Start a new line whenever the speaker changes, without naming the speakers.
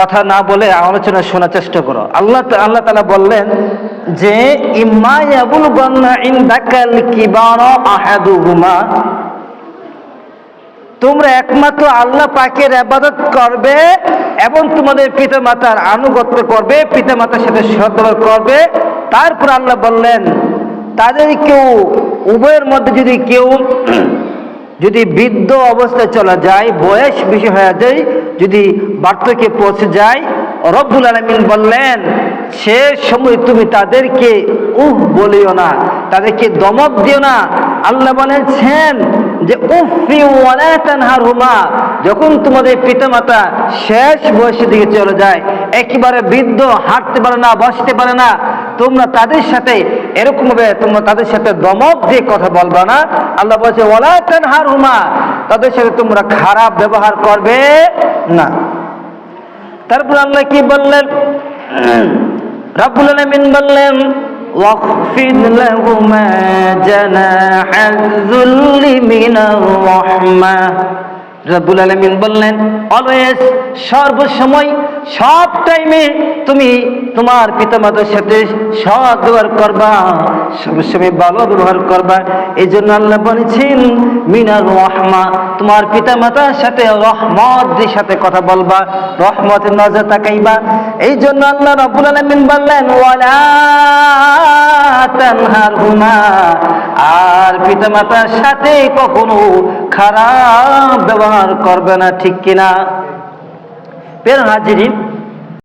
কথা না বলে আলোচনা শোনার চেষ্টা করো। আল্লাহ আল্লাহ তালা বললেন যে তোমরা একমাত্র আল্লাহ পাকের আবাদত করবে এবং তোমাদের পিতা মাতার আনুগত্য করবে পিতা মাতার সাথে সদ্ব্যবহার করবে। তারপর আল্লাহ বললেন, তাদের কেউ, উভয়ের মধ্যে যদি কেউ যদি বৃদ্ধ অবস্থায় চলা যায়, বয়স বেশি হয়ে যায়, যদি বার্ধক্যে পৌঁছে যায়, রব্বুল আলমিন বললেন, সে সময় তুমি তাদেরকে উফ বলিও না, তাদেরকে দমক দিও না। আল্লাহ বলেছেন যে যখন তোমাদের পিতামাতা শেষ বয়সের দিকে চলে যায়, একেবারে বৃদ্ধ হাঁটতে পারে না, বসতে পারে না তোমরা তাদের সাথে এরকম ভাবে তোমরা তাদের সাথে দমক দিয়ে কথা বলবা না আল্লাহ বলছে ওয়ালা তানহারহুমা তাদের সাথে তোমরা খারাপ ব্যবহার করবে না তারপর আল্লাহ কি বললেন রাব্বুল আলামিন বললেন واخفض لهما جناح الذل من الرحمة রব্বুল আলামিন বললেন অলওয়েজ সর্বসময় সব টাইমে তুমি তোমার পিতামাতার সাথে সৎ ব্যবহার করবা সবসময় ভালো ব্যবহার করবা। এই জন্য আল্লাহ বলেছেন মিনার রহমা তোমার পিতামাতার সাথে রহমত দিয়ে সাথে কথা বলবা রহমতের নজর তাকাইবা। এই জন্য আল্লাহ রব্বুল আলামিন বললেন, ওয়ালা তানহারহুমা আর পিতামাতার সাথে কখনো খারাপ ব্যবহার করবে না, ঠিক কিনা? পের হাজিরিন